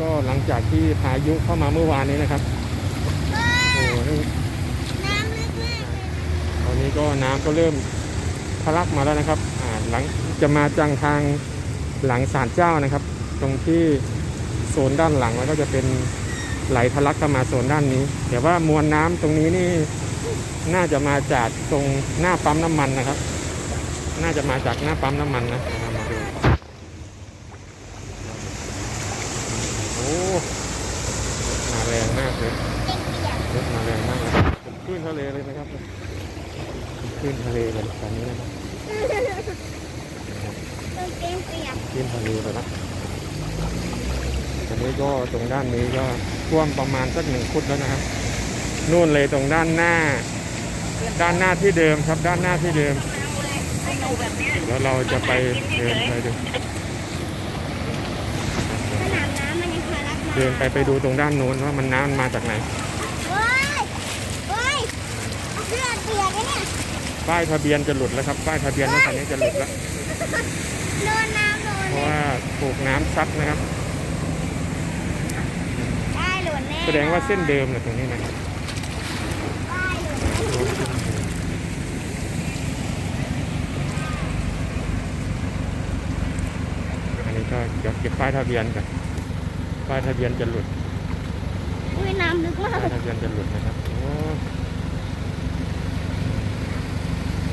ก็หลังจากที่พายุเข้ามาเมื่อวานนี้นะครับโอ้โหนี่น้ำลึกมากเลยตอนนี้ก็น้ำก็เริ่มทะลักมาแล้วนะครับอ่าหลังจะมาจังทางหลังศาลเจ้านะครับ ตรงที่โซนด้านหลังแล้วก็จะเป็นไหลทะลักเข้ามาโซนด้านนี้แต่ว่ามวลน้ำตรงนี้นี่น่าจะมาจากตรงหน้าปั๊มน้ำมันนะครับ น่าจะมาจากหน้าปั๊มน้ำมันนะเอา มาดูโอ้มาแรงมากเลยเด็กเปียกรถมาแรงมากเลยเป็นคลื่นทะเลเลยนะครับเป็นคลื่นทะเลเลยตอนนี้นะครับกางเกงเปียกคลื่นทะเลเลยนะตอนนี้ก็ตรงด้านนี้ก็ท่วมประมาณสักหนึ่งฟุตแล้วนะครับนู่นเลยตรงด้านหน้า ด้านหน้าที่เดิมครับด้านหน้าที่เดิมแล้วเราจะไปเดินไปดู สนามน้ำมันยังทะลักมา เดินไปไปดูตรงด้านโน้นว่ามันน้ำมันมาจากไหนเฮ้ยเฮ้ยเสื้อเปียกอะเนี่ยป้ายทะเบียนจะหลุดแล้วครับป้ายทะเบียนรถคันนี้จะหลุดแล้วโดนน้ำโดนเพราะเลยว่าถูกน้ำซัดนะครับ ได้หล่นแน่แสดงว่าเส้นเดิมนะตรงนี้นะครับได้หล่นแน่อันนี้ก็เดี๋ยวเก็บป้ายทะเบียนกัน ป้ายทะเบียนจะหลุดอุ้ยน้ำลึกมากป้ายทะเบียนจะหลุดนะครับโอ้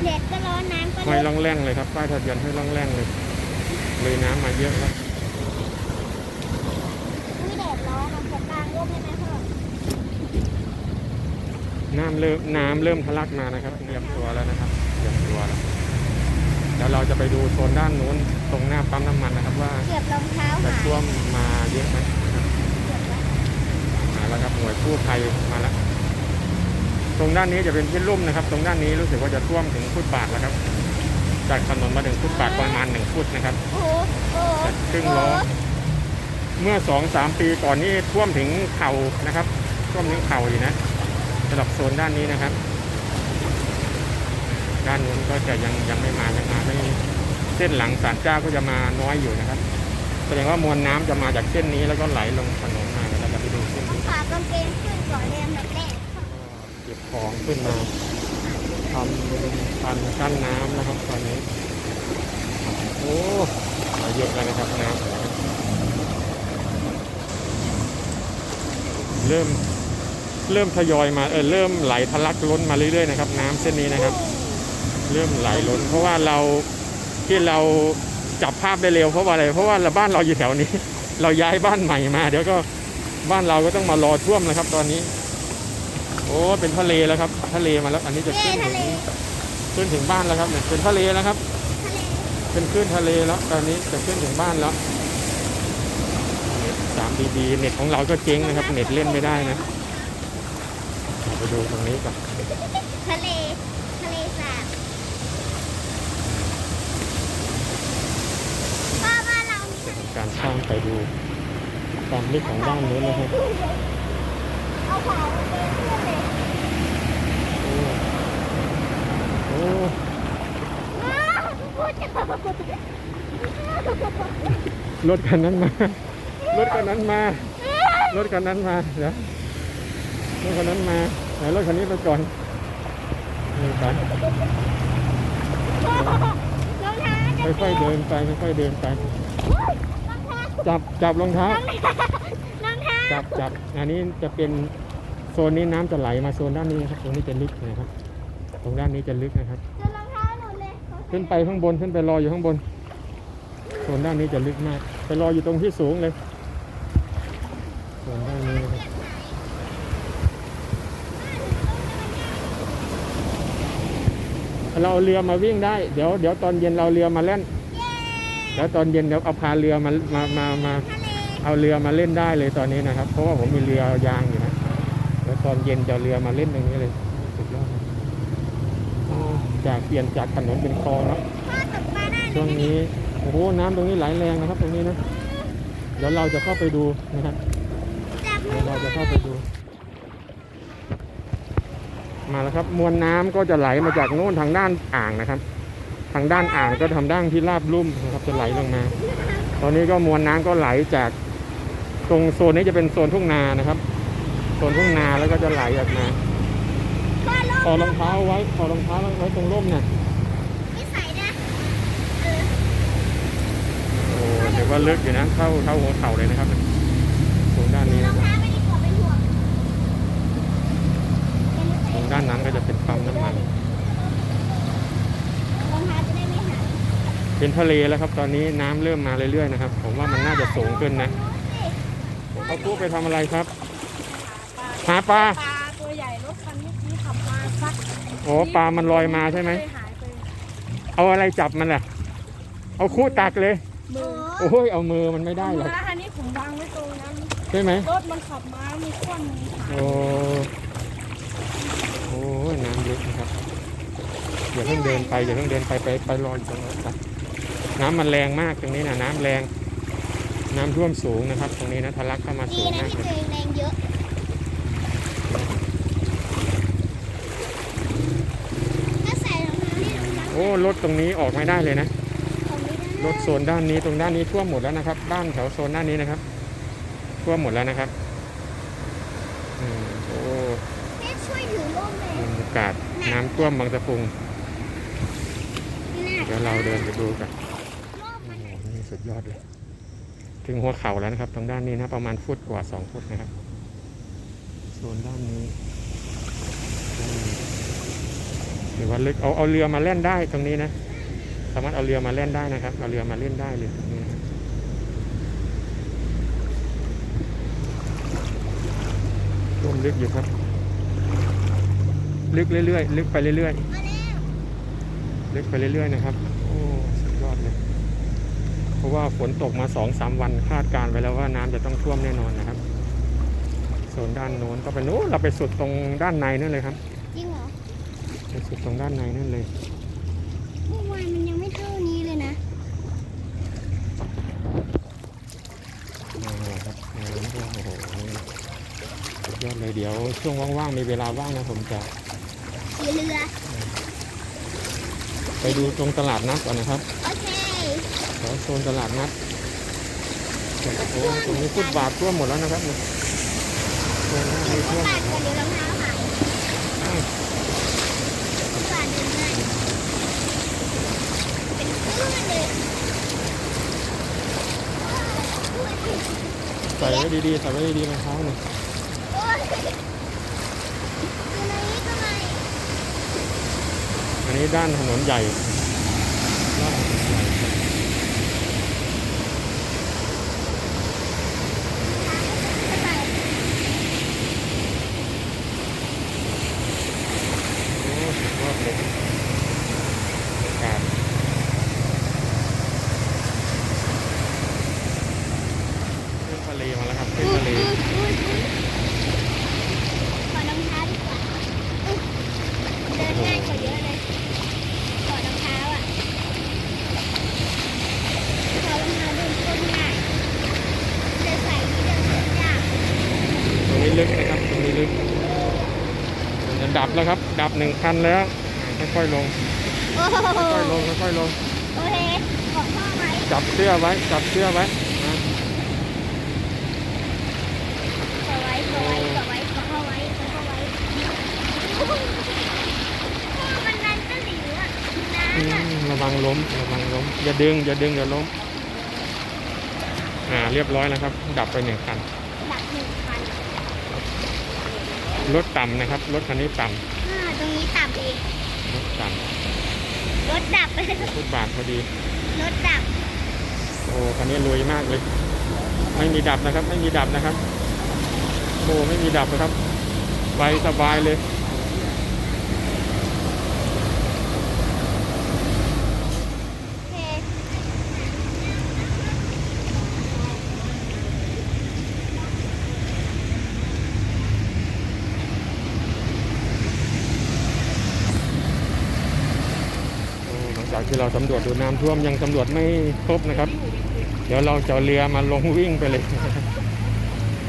เด็ดก็ร้อนน้ำก็ห้อยลึกล่องแร่งเลยครับป้ายทะเบียนห้อยล่องแร่งเลยเลยน้ำมาเยอะแล้วอุ้ยแดดร้อนอะขอกลางร่มได้ไหมพ่อน้ำเริ่มน้ำเริ่มทะลักมานะครับเตรียมตัวแล้วนะครับเตรียมตัวแล้วเดี๋ยวเราจะไปดูโซนด้านนู้นตรงหน้าปั๊มน้ำมันนะครับว่าเกือบรองเท้าจะหายท่วมมาเยอะไหมนะครับเกือบแล้วมาแล้วครับหน่วยกู้ภัยมาแล้ว ตรงด้านนี้จะเป็นที่ลุ่มนะครับ ตรงด้านนี้รู้สึกว่าจะท่วมถึงฟุตบาทแล้วครับ จากถนนมาถึงฟุตบาทประมาณหนึ่งฟุตนะครับโอ้โหโอ้โหจากครึ่งล้อ เมื่อสองสามปีก่อนนี่ท่วมถึงเข่านะครับท่วมถึงเข่าอยู่นะสำหรับโซนด้านนี้นะครับ ด้านนู้นก็จะยังยังไม่มายังมาไม่เส้นหลังศาลเจ้าก็จะมาน้อยอยู่นะครับ แสดงว่ามวลน้ำจะมาจากเส้นนี้แล้วก็ไหลลงถนนมาแล้วเราจะไปดูเส้นต้องนี้ฝากกางเกงขึ้นก่อนเรียนแบบแรกเก็บของขึ้นมาทำพันกั้นน้ำนะครับ ตอนนี้ โอ้มาเยอะแล้วนะครับน้ำเริ่มเริ่มทยอยมาเออเริ่มไหลทะลักล้นมาเรื่อยๆนะครับ น้ำเส้นนี้นะครับ เริ่มไหลล้น เพราะว่าเราที่เราจับภาพได้เร็วเพราะว่าอะไร เพราะว่าบ้านเราอยู่แถวนี้ เราย้ายบ้านใหม่มา เดี๋ยวก็บ้านเราก็ต้องมารอท่วมนะครับ ตอนนี้ โอ้เป็นทะเลแล้วครับ ทะเลมาแล้ว อันนี้จะเย่ขึ้นถึทะงเลขึ้นถึงบ้านแล้วครับเนี่ยเป็นทะเลแล้วครับทะเลเป็นคลื่นทะเลแล้ว ตอนนี้จะขึ้นถึงบ้านแล้วสามดีดีเน็ตของเราก็เจ๊งนะครับ เน็ตเล่นไม่ได้นะไปดูตรงนี้ก่อนทะเลทะเลสาบพ่อบ้านเรามีทะเล การช่างไปดูความลึกของด้านนู้นนะครับเอาขากางเกงขึ้นเลยโอ้โอ้อ้าวพูดจังรถคันนั้นมารถคันนั้นมารถคันนั้นมาเดี๋ยวรถคันนั้นมาไหนรถคันนี้ไปก่อนนี่ไปรองเท้าจะค่อยๆเดินไปค่อยๆเดินไป จับจับรองเท้ารองเท้ารองเท้าจับจับอันนี้จะเป็นโซนนี้น้ำจะไหลมาโซนด้านนี้นะครับตรงนี้จะลึกนะครับ ตรงด้านนี้จะลึกนะครับจนรองเท้าหนูเลยขึ้นไปข้างบนขึ้นไปรออยู่ข้างบนโซนด้านนี้จะลึกมาก ไปรออยู่ตรงที่สูงเลยโซนด้านนี้นะครับเราเอาเรือมาวิ่งได้ เดี๋ยวเดี๋ยวตอนเย็นเราเอาเรือมาเล่น เดี๋ยวตอนเย็นเดี๋ยวเอาพาเรือมามามามาทะเลเอาเรือมาเล่นได้เลยตอนนี้นะครับ เพราะว่าผมมีเรือยางอยู่นะแล้วตอนเย็นจะเอาเรือมาเล่นตรงนี้เลยสุดยอดนะโอ้จากเปลี่ยนจากถนนเป็นคลองเนาะพ่อตกปลาได้ช่วงนี้โอ้โหน้ำตรงนี้ไหลแรงนะครับ ตรงนี้นะเดี๋ยวเราจะเข้าไปดูนะครับจับมืเดี๋อยวเราจะเข้าไปดู มาแล้วครับ มวลน้ำก็จะไหลมาจากโน่นทางด้านอ่างนะครับ ทางด้านอ่างก็ทางด้านที่ราบลุ่มนะครับจะไหลลงมา ตอนนี้ก็มวลน้ำก็ไหลจาก ตรงโซนนี้จะเป็นโซนทุ่งนานะครับ โซนทุ่งนาแล้วก็จะไหลออกมาบ้นรถอรองเท้าไว้ถอรองเท้าไว้ตรงร่มเนี่ยโอ้เดี๋ยวว่าลึกอยู่นะเข้าเข้าหัวเข่าเลยนะครับตรงด้านนี้นะครับตรงด้านนั้นก็จะเป็นปั๊มน้ำมัน รองเท้าจะได้ไม่หาย เป็นทะเลแล้วครับ ตอนนี้น้ำเริ่มมาเรื่อยๆนะครับ ผมว่ามันน่าจะสูงขึ้นนะเขากู้ไปทำอะไรครับ หาปลาปลาตัวใหญ่รถคันเมื่อกี้ขับมาซักโอ้ปลามันลอยมาใช่ไหมเลยหายไปเอาอะไรจับมันล่ะ เอาคู่ตักเลยมือโอ้ยเอามือมันไม่ได้หรอกมาอันนี้ผมวางไว้ตรงนั้นใช่ไหมรถมันขับมามีควันหายโอ้โอ้ยน้ำลึกนะครับอย่าเพิ่งเดินไปอย่าเพิ่งเดินไปไปไปรออยู่ตรงนั้นครับ น้ำมันแรงมากตรงนี้นะน้ำแรง น้ำท่วมสูงนะครับ ตรงนี้นะทะลักเข้ามาดีสูงนะมากที่เลยตัวเองแรงเยอะถ้าใส่รองเท้านี่รองเท้าโอ้รถตรงนี้ออกไม่ได้เลยนะของไม่ได้รถโซนด้านนี้ตรงด้านนี้ท่วมหมดแล้วนะครับบ้านแถวโซนด้านนี้นะครับ ท่วมหมดแล้วนะครับอืมโอ้แม่ช่วยถือร่มเลยบรรยากาศน้ำท่วมบางสะพุงนี่นะเดี๋ยวเราเดินไปดูกัน ร่ม โอ้ มัน โหนี่ สุดยอดเลย ถึงหัวเข่าแล้วนะครับ ตรงด้านนี้นะประมาณฟุตกว่าสองฟุตนะครับโซนด้านนี้หรือว่าลึกเอาเอาเรือมาเล่นได้ตรงนี้นะ สามารถเอาเรือมาเล่นได้นะครับ เอาเรือมาเล่นได้เลยตรงนี้นะครับร่วมลึกอยู่ครับ ลึกเรื่อยๆลึกไปเรื่อยๆลึกไปเรื่อยๆนะครับ โอ้สุดยอดเลย เพราะว่าฝนตกมาสองสามวันคาดการณ์ไว้แล้วว่าน้ำจะต้องท่วมแน่นอนนะครับโซนด้านโน้นก็ไปโน้นเราไปสุดตรงด้านในนั่นเลยครับจริงเหรอไปสุดตรงด้านในนั่นเลยเมื่อวานมันยังไม่เท่านี้เลยนะโอ้โหครับน้ำท่วมโอ้โหนี่สุดยอดเลยเดี๋ยวช่วงว่างๆมีเวลาว่างนะผมจะขี่เรือไปดูตรงตลาดนัดก่อนนะครับ โอเคแถวโซนตลาดนัดโอ้ตรงนี้ฟุตบาทท่วมหมดแล้วนะครับเนี่ยโซนหน้าเก็นี้บฟุท่ตวมบาทก่อนเดี๋ยวรองเท้าหายฟุตบาทเดินง่ายเป็นคลื่นเลยใส่ไว้ดีๆใส่ไว้ดีๆรองเท้าเนี่ยโอ้ยอยู่ในนี้ทำไมอันนี้ด้านถนนใหญ่ด้านถนนใหญ่ครับ ทำไม โอ้สุดยอดเลยอากาศขึ้นทะเลมาแล้วครับขึ้นทะเล อุ๊ยอุ๊ยอุ๊ยขอรองเท้าดีกว่าอุ๊ยเดินง่ายกว่าเยอะเลยขอรองเท้าอะขอรองเท้าเดินโคตรง่ายเดินใส่ที่เดินยาก ตรงนี้ลึกนะครับตรงนี้ลึกจะดับแล้วครับ ดับ หนึ่งคันแล้วอ่าค่อยๆลง โอ้โหค่อยๆลง ค่อยๆลง โอเคขอพ่อไว้จับเสื้อไว้ จับเสื้อไว้นะขอไว้ขอไว้ขอไว้ขอพ่อไว้ขอพ่อไว้พ่อมันดันตะหลิวอะอืน้ำอะมระวังล้ม ระวังล้ม อย่าดึง อย่าดึง อย่าล้ม อ่า เรียบร้อยแล้วครับ ดับไปหนึ่งคัน ดับหนึ่งคันรถต่ำนะครับ รถคันนี้ต่อ่าตรงนี้ต่ำ เองำรถต่รถดับำฟุตบาทพอดี รถดับ โอ้คันนี้รวยมากเลย ไม่มีดับนะครับ ไม่มีดับนะครับโอ้ไม่มีดับนะครับ ไปสบายเลย โอเค โอ้หลัง จากที่เราสำรวจดูน้ำท่วมยังสำรวจไม่ครบนะครับ เดี๋ยวเราจะเรือมาลงวิ่งไปเลย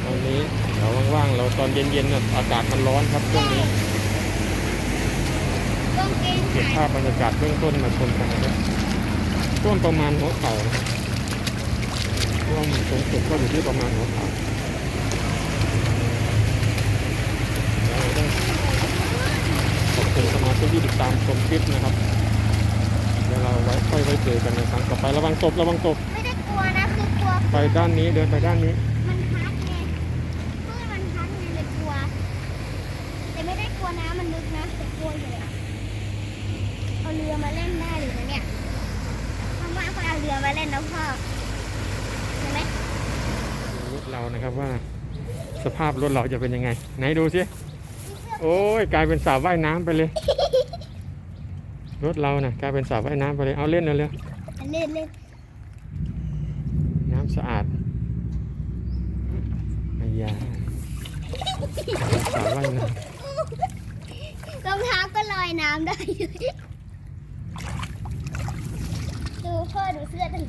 ตอนนี้เดี๋ยวว่างๆเราตอนเย็นๆอากาศมันร้อนครับช่วงนี้เก็บภาพบรรยากาศเบื้องต้นมาชมกันนะครับท่วมประมาณหัวเข่านะครับท่วมสูงสุดก็อยู่ที่ประมาณหัวเข่าต้องขอบคุณสมาชิกที่ติดตามชมคลิปนะครับ เดี๋ยวเราไว้ค่อยไว้เจอกันในครั้งต่อไประวังตบระวังตบไม่ได้กลัวนะคือกลัวไปด้านนี้เดินไปด้านนี้มันพัดไงคลื่นมันพัดไงเลยกลัว แต่ไม่ได้กลัวน้ำมันลึกนะแต่กลัวอยู่อะเอาเรือมาเล่นได้เลยนะเนี่ยพ่อมาก็เอาเรือมาเล่นนะพ่อเห็นไหมรถเรานะครับว่า สภาพรถเราจะเป็นยังไง ไหนดูสิโอ้ยกลายเป็นสระว่ายน้ำไปเลย รถเรานะ่ะกลายเป็นสระว่ายน้ำไปเลยเอาเล่นเลยเร็วเล่นเล่นน้ำสะอาดไอ้ยาสระว่ายน้รองเท้าก็ลอยน้ำได้อยู่ดูพ่อดูเสื้อตั้ง